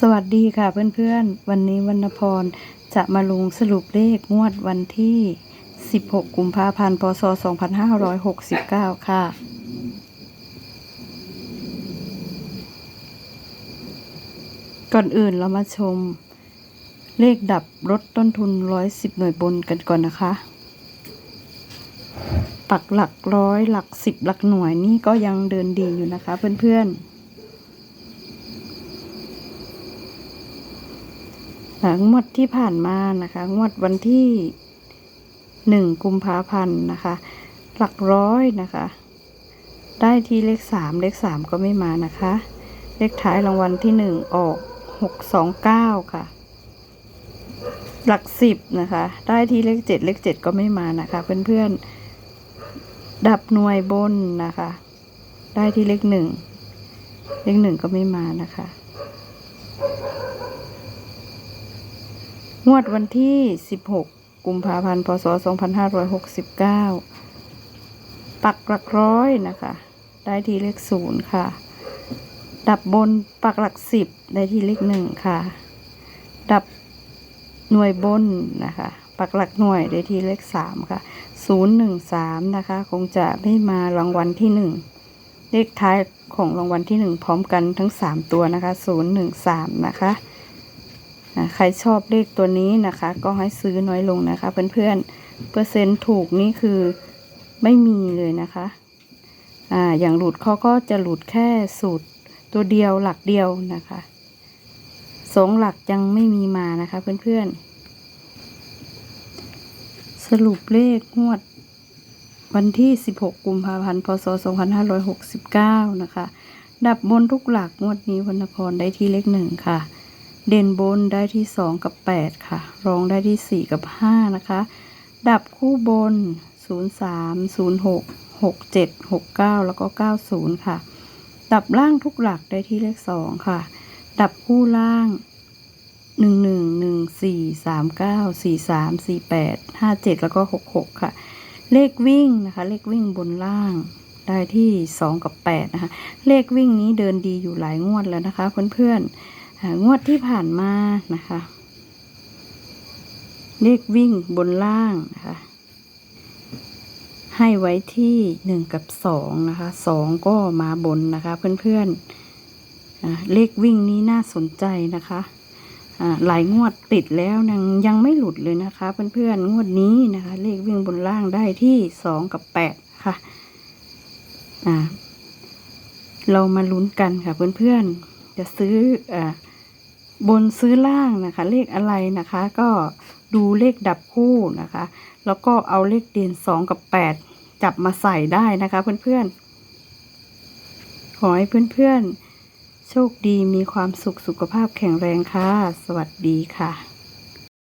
สวัสดีค่ะเพื่อนๆ วันนี้วรรณพรจะมาลงสรุปเลขงวดวันที่ 16 กุมภาพันธ์ พศ 2569 ค่ะ ก่อนอื่นเรามาชม เลขดับลดต้นทุน 110 หน่วยบนกันก่อนนะคะ ปักหลักร้อยหลักสิบหลักหน่วยนี่ก็ยังเดินดีอยู่นะคะเพื่อนๆ ค่ะงวดที่ผ่านมานะคะ งวดวันที่หนึ่งกุมภาพันธ์นะคะ หลักร้อยนะคะ ได้ที่เลขสามเลขสามก็ไม่มานะคะ เลขท้ายรางวัลที่หนึ่งออกหกสองเก้าค่ะ หลักสิบนะคะ ได้ที่เลขเจ็ดเลขเจ็ดก็ไม่มานะคะ เพื่อนๆ ดับหน่วยบนนะคะ ได้ที่เลขหนึ่งเลขหนึ่งก็ไม่มานะคะ งวดวันที่ 16 กุมภาพันธ์ พศ 2569 ปักหลักร้อยนะคะ ได้ที่เลขศูนย์ค่ะ ดับบนปักหลักสิบได้ที่เลขหนึ่งค่ะ ดับหน่วยบนนะคะ ปักหลักหน่วยได้ที่เลขสามค่ะ ศูนย์หนึ่งสามนะคะ คงจะไม่มารางวัลที่หนึ่งเลขท้ายของรางวัลที่หนึ่งพร้อมกันทั้งสามตัวนะคะ ศูนย์หนึ่งสามนะคะ อ่าใครชอบเลขตัวนี้นะคะ ก็ให้ซื้อน้อยลงนะคะ เพื่อนๆเปอร์เซ็นต์ถูกนี่คือไม่มีเลยนะคะอ่าอย่างหลุดเขาก็จะหลุดแค่สูตรตัวเดียวหลักเดียวนะคะสองหลักยังไม่มีมานะคะเพื่อนๆ สรุปเลขงวดวันที่ 16 กุมภาพันธ์ พศ 2569 นะคะ ดับบนทุกหลักงวดนี้วรรณพรได้ที่เลขหนึ่งค่ะ เด่นบนได้ที่สองกับแปดค่ะ รองได้ที่สี่กับห้านะคะ ดับคู่บนศูนย์สามศูนย์หกหกเจ็ดหกเก้าแล้วก็เก้าศูนย์ค่ะ ดับล่างทุกหลักได้ที่เลขสองค่ะ ดับคู่ล่างหนึ่งหนึ่งหนึ่งสี่สามเก้าสี่สามสี่แปดห้าเจ็ดแล้วก็หกหกค่ะ เลขวิ่งนะคะ เลขวิ่งบนล่างได้ที่สองกับแปดนะคะ เลขวิ่งนี้เดินดีอยู่หลายงวดแล้วนะคะเพื่อนๆ งวดที่ผ่านมานะคะ เลขวิ่งบนล่างนะคะ ให้ไว้ที่หนึ่งกับสองนะคะสองก็มาบนนะคะ เพื่อนๆอ่าเลขวิ่งนี้น่าสนใจนะคะหลายงวดติดแล้วยังยังไม่หลุดเลยนะคะ เพื่อนๆงวดนี้นะคะ เลขวิ่งบนล่างได้ที่สองกับแปดค่ะเรามาลุ้นกันค่ะเพื่อนๆจะซื้ออ่า บนซื้อล่างนะคะ เลขอะไรนะคะ ก็ดูเลขดับคู่นะคะ แล้วก็เอาเลขเด่นสองกับแปดจับมาใส่ได้นะคะเพื่อนๆ ขอให้เพื่อนๆ โชคดีมีความสุขสุขภาพแข็งแรงค่ะ สวัสดีค่ะ